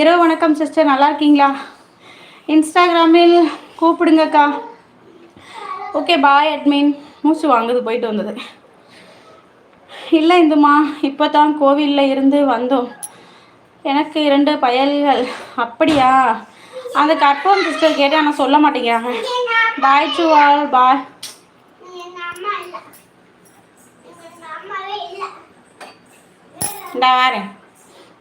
இரவு வணக்கம் சிஸ்டர் நல்லா இருக்கீங்களா? இன்ஸ்டாகிராமில் கூப்பிடுங்கக்கா. ஓகே பாய் அட்மின் மூச்சு வாங்குது போயிட்டு வந்தது. இல்லை இந்துமா இப்போ தான் கோவிலில் இருந்து வந்தோம். எனக்கு இரண்டு பயல்கள். அப்படியா? அந்த கற்பம் சிஸ்டர் கேட்டு ஆனால் சொல்ல மாட்டேங்கிறாங்க பாய் டு ஆல் பாய் இந்த வரேன்.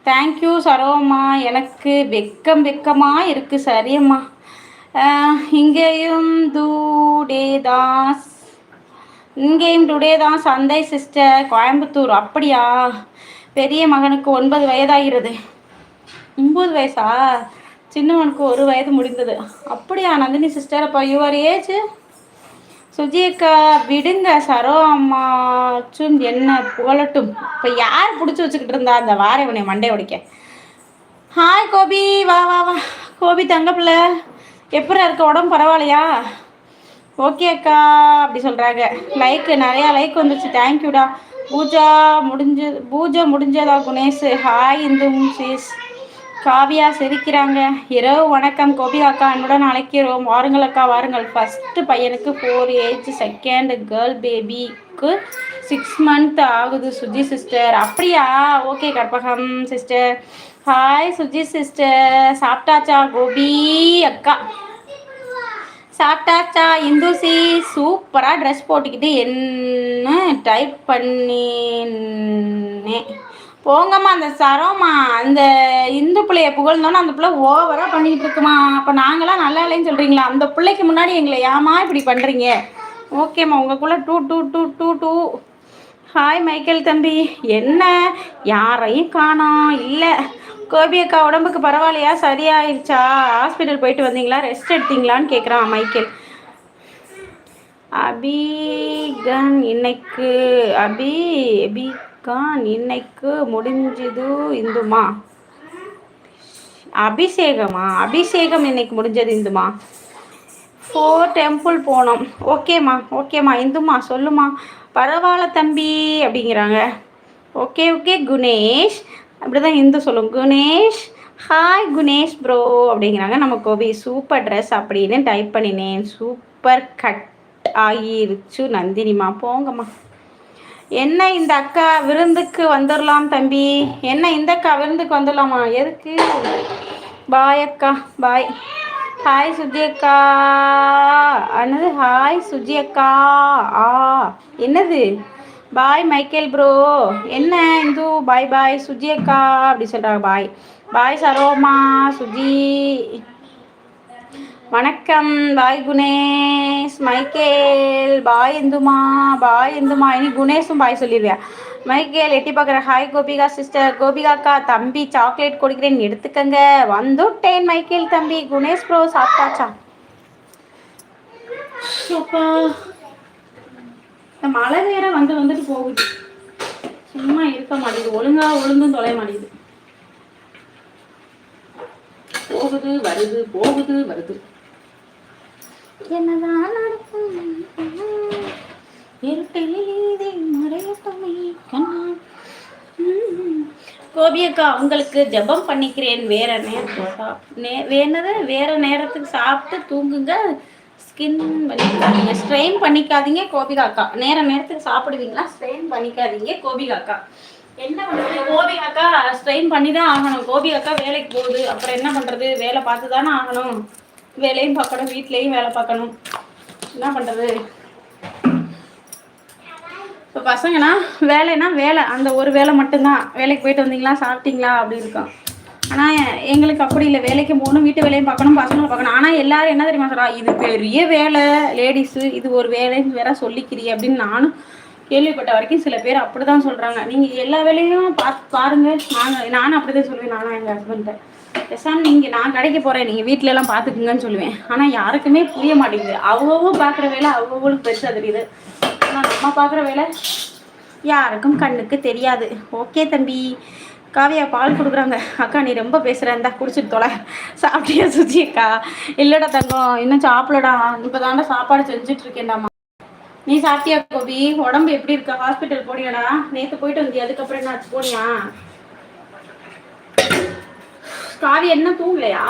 தேங்க்யூ சரோம்மா எனக்கு வெக்கம் வெக்கமாக இருக்குது சரியம்மா. இங்கேயும் டூடே தான் இங்கேயும் டுடே தான் சந்தை சிஸ்டர் கோயம்புத்தூர். அப்படியா? பெரிய மகனுக்கு ஒன்பது வயதாகிறது. ஒம்பது வயசா? சின்னவனுக்கு ஒரு வயது முடிந்தது. அப்படியா நந்தினி சிஸ்டர் அப்போ யுவர் ஏஜ் சுஜியக்கா விடுங்க சரோ அம்மாச்சும் என்ன புகழட்டும். இப்போ யார் பிடிச்சி வச்சுக்கிட்டு இருந்தா அந்த வாரவனை மண்டை உடைக்க? ஹாய் கோபி. வா வா வா. கோபி தங்கப்பிள்ள எப்படி இருக்க? உடம்பு பரவாயில்லையா? ஓகே அக்கா அப்படி சொல்கிறாங்க லைக்கு நிறையா லைக் வந்துச்சு தேங்க்யூடா பூஜா முடிஞ்சு பூஜை முடிஞ்சதா குணேஷ்? ஹாய் இந்து சீஸ் காவியா சிரிக்கிறாங்க இரவு வணக்கம். கோபி அக்கா என்னுடன் அழைக்கிறோம். வாருங்கள் அக்கா வாருங்கள். ஃபஸ்ட்டு பையனுக்கு ஃபோர் ஏஜ் செகண்ட் கேர்ள் பேபிக்கு சிக்ஸ் மந்த் ஆகுது சுஜி சிஸ்டர் அப்படியா? Okay Karpagam sister hi Suji sister சாப்பிட்டாச்சா கோபி அக்கா? சாப்பிட்டாச்சா இந்துசி? சூப்பராக ட்ரெஸ் போட்டுக்கிட்டு என்ன டைப் பண்ணினேன் போங்கம்மா அந்த சரோம்மா அந்த இந்து பிள்ளைய புகழ்ந்தோன்னு அந்த பிள்ளை ஓவராக பண்ணிக்கிட்டு இருக்குமா? அப்போ நாங்களாம் நல்லா இல்லைன்னு சொல்கிறீங்களா அந்த பிள்ளைக்கு முன்னாடி எங்களை ஏமா இப்படி பண்ணுறீங்க ஓகேம்மா உங்களுக்குள்ளே டூ டூ டூ டூ டூ. ஹாய் மைக்கேல் தம்பி. என்ன? யாரையும் காணோம் இல்லை. கோபி அக்கா உடம்புக்கு பரவாயில்லையா? சரியாயிருச்சா? ஹாஸ்பிட்டல் போயிட்டு வந்தீங்களா? ரெஸ்ட் எடுத்தீங்களான்னு கேட்குறான் மைக்கேல் அபிகன் இன்னைக்கு அபி அபி அக்கா இன்னைக்கு முடிஞ்சது இந்துமா? அபிஷேகமா? அபிஷேகம் இன்னைக்கு முடிஞ்சது இந்துமா? ஃபோர் டெம்பிள் போனோம். ஓகேம்மா ஓகேம்மா இந்துமா சொல்லுமா? பரவாயில்ல தம்பி அப்படிங்கிறாங்க. Okay okay Gunesh. அப்படி தான் இந்து சொல்லும். குணேஷ் ஹாய் குணேஷ் ப்ரோ அப்படிங்கிறாங்க. நம்ம கோபி சூப்பர் ட்ரெஸ் அப்படின்னு டைப் பண்ணினேன். சூப்பர் கட் ஆகிருச்சு நந்தினிமா. போங்கம்மா. என்ன இந்த அக்கா விருந்துக்கு வந்துடலாம் தம்பி? என்ன இந்த அக்கா விருந்துக்கு வந்துடலாமா எதுக்கு? பாய் அக்கா பாய் ஹாய் சுஜி அக்கா. என்னது ஹாய் சுஜி அக்கா. ஆ என்னது? பாய் மைக்கேல் ப்ரோ என்ன இந்து? பாய் பாய் சுஜி அக்கா. அப்படி சொல்கிறாங்க பாய் பாய் சரோமா சுஜி. வணக்கம் பாய் குணேஷ் மைக்கேல் பாய் இந்துமா பாய் இந்துமா இனி குணேஷும் பாய் சொல்லிடுவியா மைக்கேல் எட்டி பார்க்குற ஹாய் கோபிகா சிஸ்டர் கோபிகா அக்கா தம்பி சாக்லேட் கொடுக்குறேன். எடுத்துக்கங்க. வந்துட்டேன் மைக்கேல் தம்பி. குணேஷ் ப்ரோ சாப்பிட்டாச்சா? இந்த மழை வேற வந்து வந்துட்டு போகுது. சும்மா இருக்க மாட்டேங்குது. ஒழுங்கா ஒழுங்கும் தொலைய மாட்டேங்குது. போகுது வருது போகுது வருது. என்னதான் நடக்கும்? கோபியக்கா உங்களுக்கு ஜபம் பண்ணிக்கிறேன். வேற நேரம் நே வேணது வேற நேரத்துக்கு சாப்பிட்டு தூங்குங்க. ஸ்கின் பண்ணிக்காதீங்க ஸ்ட்ரெயின் பண்ணிக்காதீங்க கோபிகாக்கா. நேர நேரத்துக்கு சாப்பிடுவீங்களா? ஸ்ட்ரெயின் பண்ணிக்காதீங்க கோபிகாக்கா. என்ன பண்ணுறது கோபிகாக்கா ஸ்ட்ரெயின் பண்ணி தான் ஆகணும். கோபிகாக்கா வேலைக்கு போகுது. அப்புறம் என்ன பண்ணுறது வேலை பார்த்து தானே ஆகணும். வேலையும் பார்க்கணும் வீட்லேயும் வேலை பார்க்கணும். என்ன பண்ணுறது இப்போ பசங்கன்னா வேலைன்னா வேலை. அந்த ஒரு வேலை மட்டும்தான். வேலைக்கு போயிட்டு வந்தீங்களா சாப்பிட்டீங்களா அப்படி இருக்கும். ஆனால் எங்களுக்கு அப்படி இல்லை. வேலைக்கு போகணும் வீட்டு வேலையும் பார்க்கணும் பசங்களை பார்க்கணும். ஆனால் எல்லாரும் என்ன தெரியுமா சொல்கிறா இது பெரிய வேலை. லேடிஸு இது ஒரு வேலைன்னு வேற சொல்லிக்கிறீ அப்படின்னு நானும் கேள்விப்பட்ட வரைக்கும் சில பேர் அப்படி தான் சொல்கிறாங்க நீங்கள் எல்லா வேலையும் பார்த்து பாருங்கள் நாங்கள் நானும் அப்படி தான் சொல்லுவேன் நானும் எங்கள் ஹஸ்பண்ட்டை பேசாமல் நீங்கள் நான் கடைக்கு போகிறேன் நீங்கள் வீட்டிலலாம் பார்த்துக்குங்கன்னு சொல்லுவேன். ஆனால் யாருக்குமே புரிய மாட்டேங்குது. அவ்வளோ பார்க்குற வேலை அவ்வளோவுக்கு பெருசாக தெரியுது. ஆனால் நம்ம பார்க்குற வேலை யாருக்கும் கண்ணுக்கு தெரியாது. ஓகே தம்பி. காவியா பால் கொடுக்குறாங்க. அக்கா நீ ரொம்ப பேசுகிற இந்தா குடிச்சிட்டு தொலை. சாப்பிட்டியா சுஜி அக்கா? இல்லைடா தங்கம். இன்னும் சாப்பிடலடா. இப்போ தாண்டா சாப்பாடு செஞ்சுட்டு இருக்கேன்டாமா? நீ சாப்பிட்டியா கோபி? உடம்பு எப்படி இருக்கா? ஹாஸ்பிட்டல் போனியாடா. நேற்று போயிட்டு வந்தியா? அதுக்கப்புறம் என்ன போனியா? காவி என்ன தூங்கலையா?